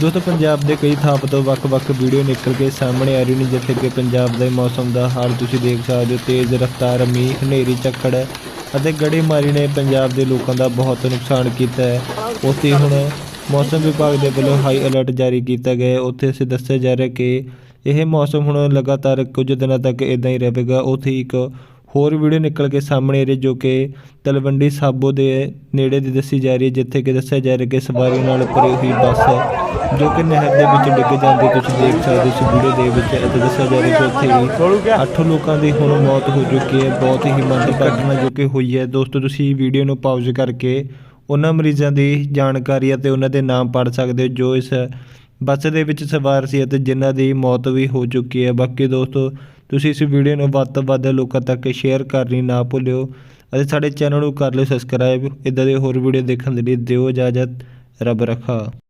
ਦੋਸਤੋ ਪੰਜਾਬ ਦੇ ਕਈ ਥਾਂ ਤੋਂ ਵੱਖ-ਵੱਖ ਵੀਡੀਓ ਨਿਕਲ ਕੇ ਸਾਹਮਣੇ ਆ ਰਹੀ ਨੇ, ਜਿੱਥੇ ਕਿ ਪੰਜਾਬ ਦੇ ਮੌਸਮ ਦਾ ਹਾਲ ਤੁਸੀਂ ਦੇਖ ਸਕਦੇ ਹੋ। ਤੇਜ਼ ਰਫ਼ਤਾਰ, ਮੀਂਹ, ਹਨੇਰੀ, ਝੱਖੜ ਅਤੇ ਗੜੇਮਾਰੀ ਨੇ ਪੰਜਾਬ ਦੇ ਲੋਕਾਂ ਦਾ ਬਹੁਤ ਨੁਕਸਾਨ ਕੀਤਾ ਹੈ। ਉੱਥੇ ਹੁਣ ਮੌਸਮ ਵਿਭਾਗ ਦੇ ਵੱਲੋਂ ਹਾਈ ਅਲਰਟ ਜਾਰੀ ਕੀਤਾ ਗਿਆ ਹੈ। ਉੱਥੇ ਅਸੀਂ ਦੱਸਿਆ ਜਾ ਰਿਹਾ ਕਿ ਇਹ ਮੌਸਮ ਹੁਣ ਲਗਾਤਾਰ ਕੁਝ ਦਿਨਾਂ ਤੱਕ ਇਦਾਂ ਹੀ ਰਹੇਗਾ। ਉੱਥੇ ਇੱਕ ਹੋਰ ਵੀਡੀਓ ਨਿਕਲ ਕੇ ਸਾਹਮਣੇ ਆ ਰਹੀ ਜੋ ਕਿ ਤਲਵੰਡੀ ਸਾਬੋ ਦੇ ਨੇੜੇ ਦੀ ਦੱਸੀ ਜਾ ਰਹੀ ਹੈ ਜਿੱਥੇ ਕਿ ਦੱਸਿਆ ਜਾ ਰਿਹਾ ਕਿ ਸਵਾਰੀਆਂ ਨਾਲ ਭਰੀ ਹੋਈ ਬੱਸ ਹੈ ਜੋ ਕਿ ਨਹਿਰ ਦੇ ਵਿੱਚ ਡਿੱਗ ਜਾਂਦੀ ਤੁਸੀਂ ਦੇਖ ਸਕਦੇ ਹੋ ਇਸ ਵੀਡੀਓ ਦੇ ਵਿੱਚ ਅਤੇ ਦੱਸਿਆ ਜਾ ਰਿਹਾ ਕਿ ਉੱਥੇ ਅੱਠ ਲੋਕਾਂ ਦੀ ਹੁਣ ਮੌਤ ਹੋ ਚੁੱਕੀ ਹੈ ਬਹੁਤ ਹੀ ਮੰਦਭਾਗੀ ਜੋ ਕਿ ਹੋਈ ਹੈ। ਦੋਸਤੋ ਤੁਸੀਂ ਵੀਡੀਓ ਨੂੰ ਪਾਊਜ਼ ਕਰਕੇ ਉਹਨਾਂ ਮਰੀਜ਼ਾਂ ਦੀ ਜਾਣਕਾਰੀ ਅਤੇ ਉਹਨਾਂ ਦੇ ਨਾਮ ਪੜ੍ਹ ਸਕਦੇ ਹੋ ਜੋ ਇਸ ਬੱਸ ਦੇ ਵਿੱਚ ਸਵਾਰ ਸੀ ਅਤੇ ਜਿਨ੍ਹਾਂ ਦੀ ਮੌਤ ਵੀ ਹੋ ਚੁੱਕੀ ਹੈ। ਬਾਕੀ ਦੋਸਤੋ ਤੁਸੀਂ ਇਸ ਵੀਡੀਓ ਨੂੰ ਵੱਧ ਤੋਂ ਵੱਧ ਲੋਕਾਂ ਤੱਕ ਸ਼ੇਅਰ ਕਰਨੀ ਨਾ ਭੁੱਲਿਓ ਅਤੇ ਸਾਡੇ ਚੈਨਲ ਨੂੰ ਕਰ ਲਿਓ ਸਬਸਕ੍ਰਾਈਬ ਇਦਾਂ ਦੇ ਹੋਰ ਵੀਡੀਓ ਦੇਖਣ ਦੇ ਲਈ ਦਿਓ ਇਜਾਜ਼ਤ। ਰੱਬ ਰੱਖਾ।